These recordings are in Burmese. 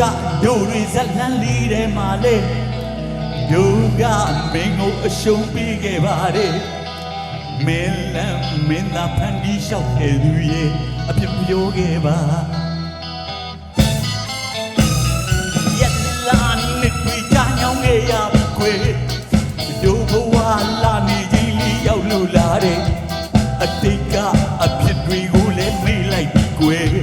ကတို့တွေဇက်လန်းလေးထဲမှာလေတို့ကမင်းကိုအရှုံးပေးခဲ့ပါတယ်မင်းလမ်းမင်းသာဖန်တီးလျှောက်ခဲ့သူရဲ့အပြစ်ပြောခဲ့ပါရက်လာနှစ်တွေကြာညောင်းခဲ့ရပြီခွေတို့ဘဝလာနေကြီးလီရောက်လို့လာတဲ့အတိတ်ကအဖြစ်တွေကိုလည်းမေ့လိုက်ပြီကွယ်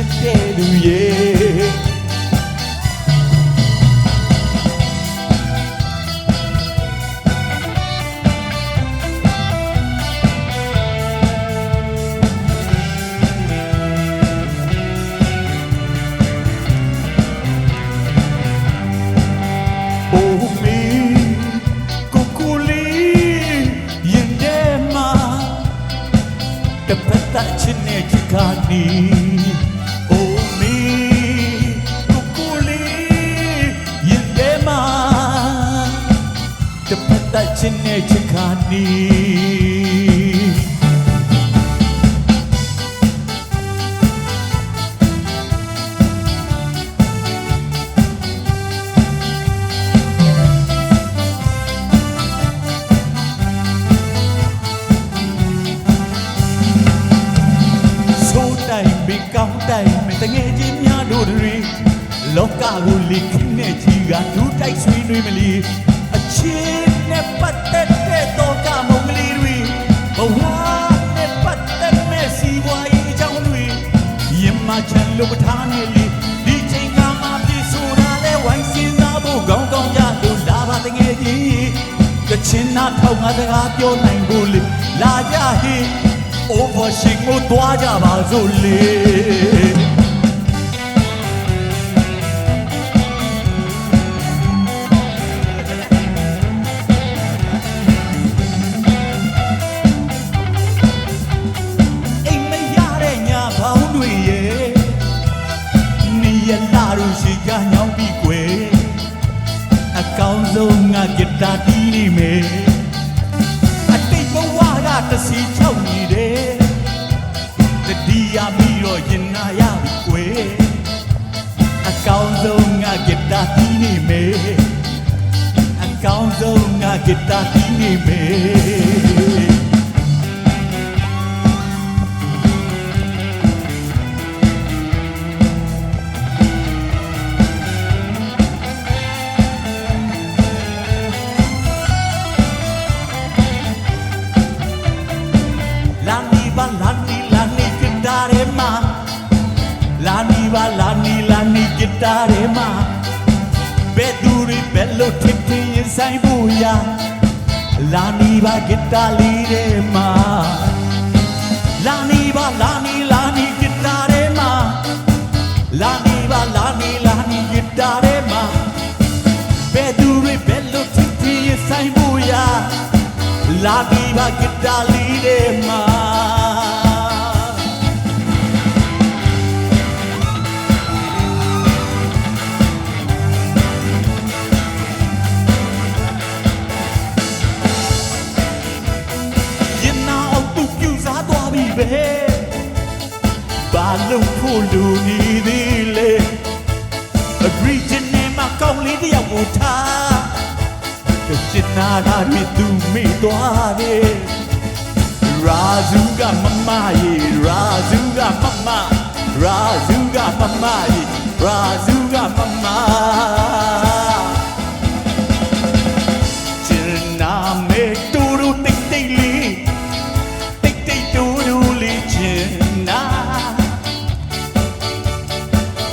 စ်တဲ့လူရဲ့ Oh me kukuli yende ma တပတ်တာချင်းနဲ့ချစ်ခါနီ တပတ်တာချင်းနဲ့ချစ်ခါနီဆိုးတိုင်မီကောင်းတိုင်မတငယ်ချင်းများတို့တွေလောကကိုလိခနဲ့ကြီးကဒူးတိုက်ဆွေးနွေးမလီအချင်း နဲ့ပတ်သက်တဲ့တော့ကမုံကလေးတွေဘဝနဲ့ပတ်သက်မဲ့စီဝါရေးအကြောင်းတွေရင်မချန်လို့မထားနဲ့လေဒီချိန်ကမှပြေဆိုတာလဲဝိုင်းစင်းသားဖို့ကောင်းကောင်းကြလို့လာပါတငယ်ချင်းကချင်နာထောက်ငါစကားပြောနိုင်ဖို့လေလာကြဟေး over ရှိကိုတွားကြပါစို့လေ ရှိကညောင်းပြီးကွယ်အကောင်းဆုံးငါဂစ်တာတီးနေမယ်အတိတ်ဘဝကတစီချောက်နေတယ်တတိယပြီးတော့ရင်နာရပြီကွယ်အကောင်းဆုံးငါဂစ်တာတီးနေမယ်အကောင်းဆုံးငါဂစ်တာတီးနေမယ် လာနီပါလာနီလာနီဂစ်တာရဲမှာလာနီပါလာနီလာနီဂစ်တာရဲမှာဘယ်သူတွေဘယ်လိုထစ်ထင်ရင်ဆိုင်ဖို့ရလာနီပါဂစ်တာလေးရဲမှာလာနီပါလာနီလာနီဂစ်တာရဲမှာလာနီပါလာနီလာနီဂစ်တာရဲမှာဘယ်သူတွေဘယ်လိုထစ်ထင်ရင်ဆိုင်ဖို့ရ La diva che da lì de ma Yin Ba lu phu lu ni di le Agree ချင်းနဲ့မကောင်းလေးတယောက်ကိုထားကချင်နာတာတွေသူမေ့သွားတယ်ရာဇူကမမရေရာဇူကမမရာဇူကမမရေရာဇူကမမ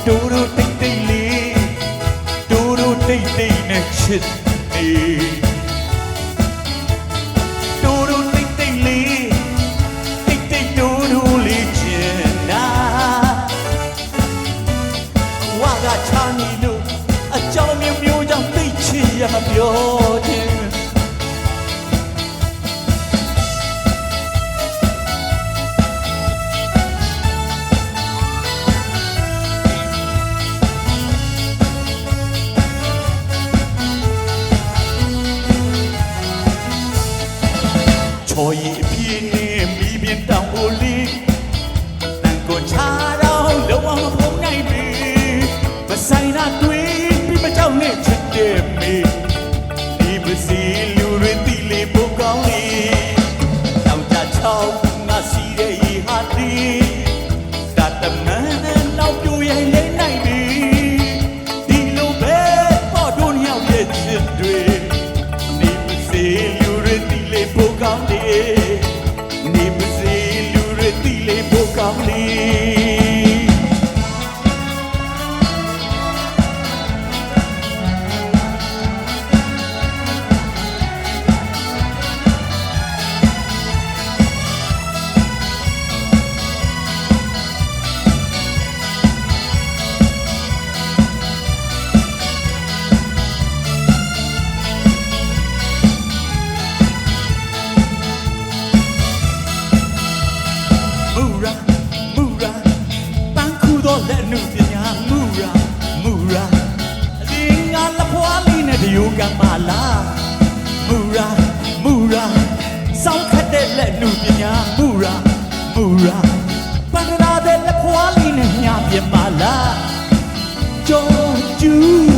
တူတူတိတ်တိတ်လေးတူတူတိတ်တိတ်နဲ့ချစ်နေတူတူတိတ်တိတ်လေးတိတ်တိတ်တူတူလေးချင်တာဝါကချာနီလို့အကြောင်းမျိုးမျိုးကြောင့်သိချင်ရမပြောချင်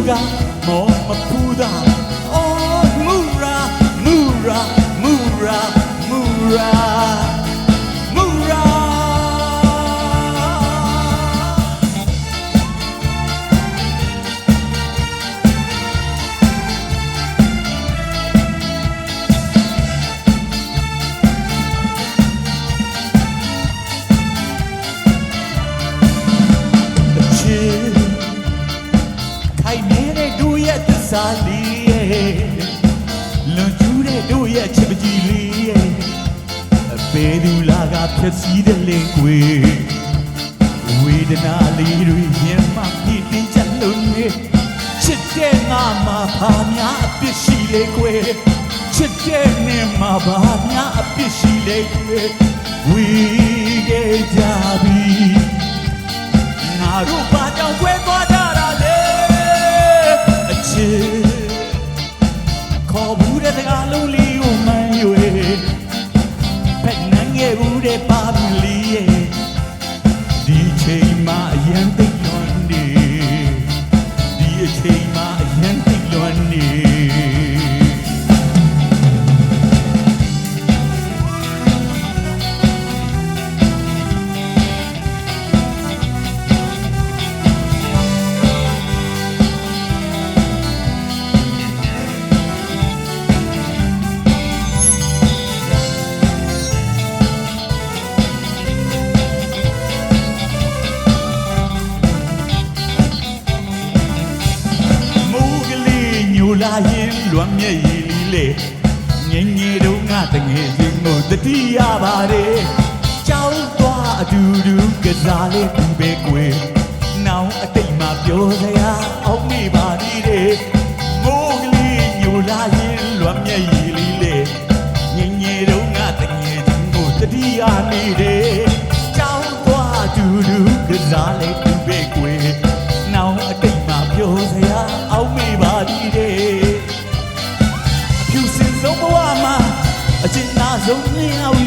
Mura, Momapura, oh Mura, Mura, Mura, Mura. ဘယ်သူလာကဖြက်စီးတဲ့လင်ကွေဝေဒနာလေးတွေရင်မှပြင်းပြင်းချက်လုံးနေချစ်တဲ့ငါမှာဘာများအပြစ်ရှိလေကွေချစ်တဲ့နင်မှာဘာများအပြစ်ရှိလေကွေဝေးခဲ့ကြပြီ ကစားလေးဘူးပဲကွယ်နောင်အတိတ်မှာပြောစရာအောင်နေပါသေးတယ်မိုးကလေးညိုလာရင်လွမ်းမြည်ရည်လေးလေငငယ်တုန်းကတငယ်ချင်းကိုတတိယနေတယ်ကြောင်းသွားတူတူကစားလေးဘူးပဲကွယ်နောင်အတိတ်မှာပြောစရာအောင်နေပါသေးတယ်အဖြူစင်ဆုံးဘဝမှာအကျဉ်းသားဆုံးမြောက်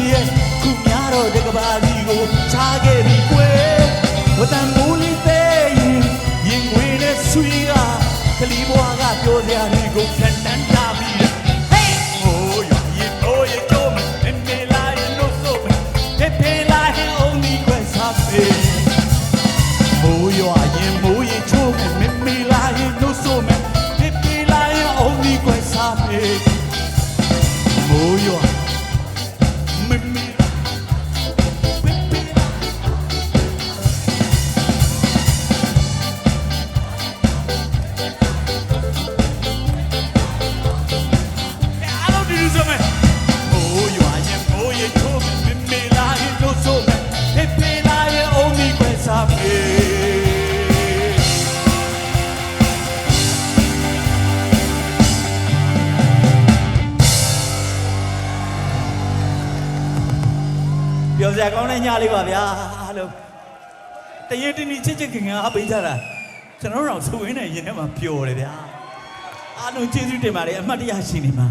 ကောင်းတဲ့ညလေးပါဗျာအားလုံးတရင်တင်းတင်းချစ်ချစ်ခင်ခင်အားပေးကြတာကျွန်တော်တို့တော့ဆိုရင်းနဲ့ရင်ထဲမှာပျော်တယ်ဗျာအားလုံးကျေးဇူးတင်ပါတယ်အမှတ်တရရှိနေမှာ